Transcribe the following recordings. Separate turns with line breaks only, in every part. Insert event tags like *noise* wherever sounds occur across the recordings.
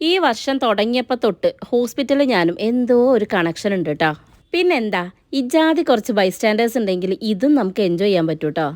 ഈ വർഷം തുടങ്ങിയപ്പോൾ തൊട്ട് ഹോസ്പിറ്റലിൽ ഞാനും എന്തോ ഒരു കണക്ഷൻ ഉണ്ട് കേട്ടോ പിന്നെന്താ? ഇജാതി കുറച്ച് ബൈസ്റ്റാൻഡേഴ്സ് ഉണ്ടെങ്കിൽ ഇതും നമുക്ക് എൻജോയ് ചെയ്യാൻ പറ്റൂ കേട്ടോ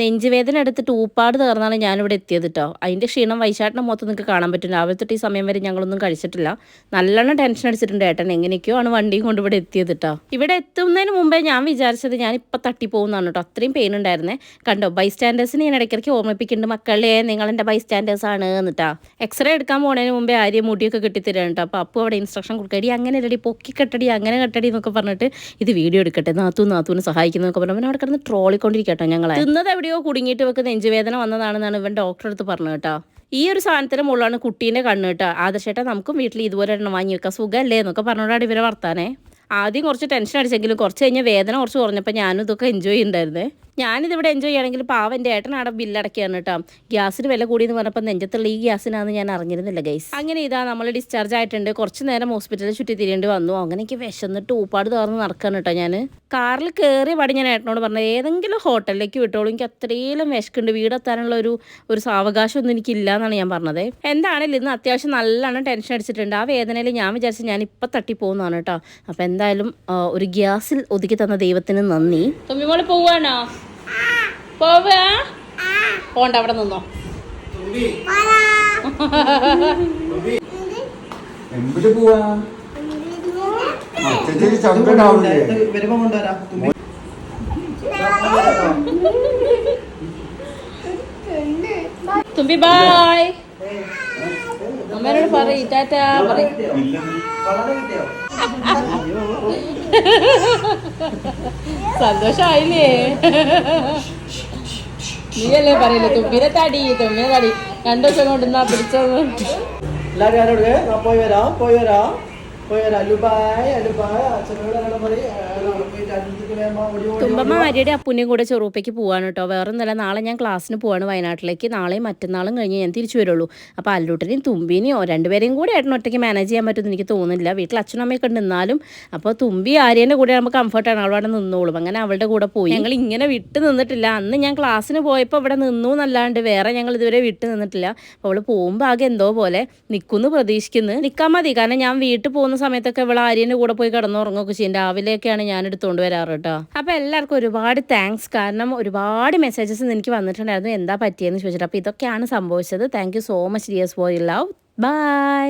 നെഞ്ചുവേദന എടുത്തിട്ട് ഊപ്പാട് തീർന്നാണ് ഞാനിവിടെ എത്തിയത് കേട്ടോ അതിന്റെ ക്ഷീണം വൈശാട്ടിനെ മൊത്തം നിങ്ങൾക്ക് കാണാൻ പറ്റും രാവിലെ തൊട്ട് ഈ സമയം വരെ ഞങ്ങളൊന്നും കഴിച്ചിട്ടില്ല. നല്ലോണം ടെൻഷൻ അടിച്ചിട്ടുണ്ട് ഏട്ടൻ. എങ്ങനെയൊക്കെയോ ആണ് വണ്ടിയും കൊണ്ട് ഇവിടെ എത്തിയത് കേട്ടോ ഇവിടെ എത്തുന്നതിന് മുമ്പേ ഞാൻ വിചാരിച്ചത് ഞാൻ ഇപ്പം തട്ടിപ്പോകുന്നതാണ് കേട്ടോ അത്രയും പെയിൻ ഉണ്ടായിരുന്നേ. കണ്ടോ ബൈ സ്റ്റാൻഡേഴ്സിന് ഞാൻ ഇടയ്ക്കിടയ്ക്ക് ഓർമ്മിപ്പിക്കുന്നുണ്ട്. മക്കളെ നിങ്ങൾ എന്റെ ബൈസ്റ്റാൻഡേഴ്സ് ആണ് എന്നിട്ടാ എക്സ്റേ എടുക്കാൻ പോകുന്നതിന് മുമ്പേ ആര്യ മുടിയൊക്കെ കെട്ടിത്തരാണ് കേട്ടോ അപ്പോൾ അപ്പോൾ അവിടെ ഇൻസ്ട്രക്ഷൻ കൊടുക്കടി അങ്ങനെ ഇല്ലടി പൊക്കി കെട്ടടി അങ്ങനെ കെട്ടടി എന്നൊക്കെ പറഞ്ഞിട്ട് ഇത് വീഡിയോ എടുക്കട്ടെ. നാത്തു നാത്തൂന് സഹായിക്കുന്നതൊക്കെ പറഞ്ഞു അവിടെ കിടന്ന് ട്രോളിക്കൊണ്ടിരിക്കട്ടോ ഞങ്ങളെ തിന്നത് എവിടെയോ കുടുങ്ങിയിട്ട് ഇവക്ക് നെഞ്ചുവേദന വന്നതാണെന്നാണ് ഇവൻ ഡോക്ടറെ അടുത്ത് പറഞ്ഞു കേട്ടോ. ഈ ഒരു സാധനത്തിന് മുകളിലാണ് കുട്ടീന്റെ കണ്ണ് കേട്ടോ. ആദർശേട്ടാ നമുക്കും വീട്ടിൽ ഇതുപോലെ എണ്ണം വാങ്ങി വെക്കാം സുഖമല്ലേ എന്നൊക്കെ പറഞ്ഞോടാണ് ഇവരെ വർത്താനേ. ആദ്യം കുറച്ച് ടെൻഷൻ അടിച്ചെങ്കിലും കുറച്ച് കഴിഞ്ഞ് വേദന കുറച്ച് കുറഞ്ഞപ്പോൾ ഞാനും ഇതൊക്കെ എൻജോയ് ചെയ്യുന്നുണ്ടായിരുന്നേ ഞാനിതിവിടെ എൻജോയ് ചെയ്യണമെങ്കിൽ പാവം എന്റെ ഏട്ടൻ അവിടെ ബില്ലടക്കുകയാണ് കേട്ടോ. ഗ്യാസിന് വില കൂടിയെന്ന് പറഞ്ഞപ്പോൾ നെഞ്ചത്തുള്ള ഈ ഗ്യാസിനാന്ന് ഞാൻ അറിഞ്ഞിരുന്നില്ല ഗൈസ് അങ്ങനെ ഇതാ നമ്മൾ ഡിസ്ചാർജ് ആയിട്ടുണ്ട്. കുറച്ച് നേരം ഹോസ്പിറ്റലിൽ ചുറ്റി തിരിയേണ്ടി വന്നു. അങ്ങനെ എനിക്ക് വിശന്നിട്ട് ഊപ്പാട് തുറന്ന് നടക്കാൻ കേട്ടോ ഞാൻ കാറിൽ കയറി പാടി ഞാൻ ഏട്ടനോട് പറഞ്ഞത് ഏതെങ്കിലും ഹോട്ടലിലേക്ക് വിട്ടോളൂ. എനിക്ക് അത്രയും വിശക്കുണ്ട് വീടെത്താനുള്ള ഒരു ഒരു സാവകാശം ഒന്നും എനിക്കില്ല എന്നാണ് ഞാൻ പറഞ്ഞത്. എന്താണെങ്കിലും ഇന്ന് അത്യാവശ്യം നല്ലോണം ടെൻഷൻ അടിച്ചിട്ടുണ്ട്. ആ വേദനയിൽ ഞാൻ വിചാരിച്ചു ഞാൻ ഇപ്പം തട്ടിപ്പോകുന്നതാണ് കേട്ടോ. അപ്പോൾ എന്തായാലും ഒരു ഗ്യാസിൽ ഒതുക്കി തന്ന ദൈവത്തിന് നന്ദി. തുമ്മിമോൾ പോവാണോ? പോവാ പോണ്ട അവിടെ നിന്നോ. തുമ്പി. ബായ്. അമ്മേനോട് പറയ് ടാറ്റാ പറയ്. *laughs* *laughs* സന്തോഷായില്ലേ? നീയല്ലേ പറയില്ല തുമ്മിനെ തടി രണ്ടു ദിവസം കൊണ്ട് നാ പിടിച്ചത്.
എല്ലാവരും ആരോട്? ഞാൻ പോയി വരാം പോയി വരാം പോയി വരാം. അലുബായ് അലുബായ് അച്ഛനോട് പറയും
തുമ്പമ്മ ഭാര്യയുടെ അപ്പുനെയും കൂടെ ചെറുപ്പയ്ക്ക് പോവാണ് കേട്ടോ. വേറെ ഒന്നല്ല നാളെ ഞാൻ ക്ലാസ്സിന് പോവാണ് വയനാട്ടിലേക്ക്. നാളെയും മറ്റന്നാളും കഴിഞ്ഞ് ഞാൻ തിരിച്ചു വരുള്ളൂ. അപ്പോൾ അല്ലൂട്ടനെയും തുമ്പിനെയോ രണ്ടുപേരെയും കൂടെ ഏട്ടൻ ഒറ്റയ്ക്ക് മാനേജ് ചെയ്യാൻ പറ്റുമെന്ന് എനിക്ക് തോന്നുന്നില്ല. വീട്ടിൽ അച്ഛനും അമ്മയൊക്കെ ഉണ്ട് നിന്നാലും അപ്പോൾ തുമ്പി ആര്യന്റെ കൂടെ നമുക്ക് കംഫർട്ടാണ് അവളവിടെ നിന്നോളും. അങ്ങനെ അവളുടെ കൂടെ പോയി. ഞങ്ങൾ ഇങ്ങനെ വിട്ട് നിന്നിട്ടില്ല. അന്ന് ഞാൻ ക്ലാസ്സിന് പോയപ്പോൾ ഇവിടെ നിന്നു എന്നല്ലാണ്ട് വേറെ ഞങ്ങൾ ഇതുവരെ വിട്ട് നിന്നിട്ടില്ല. അപ്പോൾ അവൾ പോകുമ്പോൾ ആകെ എന്തോ പോലെ നിൽക്കുന്നു പ്രതീക്ഷിക്കുന്നു. നിൽക്കാൻ മതി. കാരണം ഞാൻ വീട്ടിൽ പോകുന്ന സമയത്തൊക്കെ ഇവൾ ആര്യന്റെ കൂടെ പോയി കിടന്നുറങ്ങുകയൊക്കെ ചെയ്യും. രാവിലെയൊക്കെയാണ് ഞാൻ എടുത്തുകൊണ്ട് വരാറ് കേട്ടോ അപ്പോൾ എല്ലാവർക്കും ഒരുപാട് താങ്ക്സ് കാരണം ഒരുപാട് മെസ്സേജസ് എനിക്ക് വന്നിട്ടുണ്ടായിരുന്നു. എന്താ പറ്റിയെന്ന് ചോദിച്ചിട്ട്. അപ്പോൾ ഇതൊക്കെയാണ് സംഭവിച്ചത്. Thank you so much dears for you love bye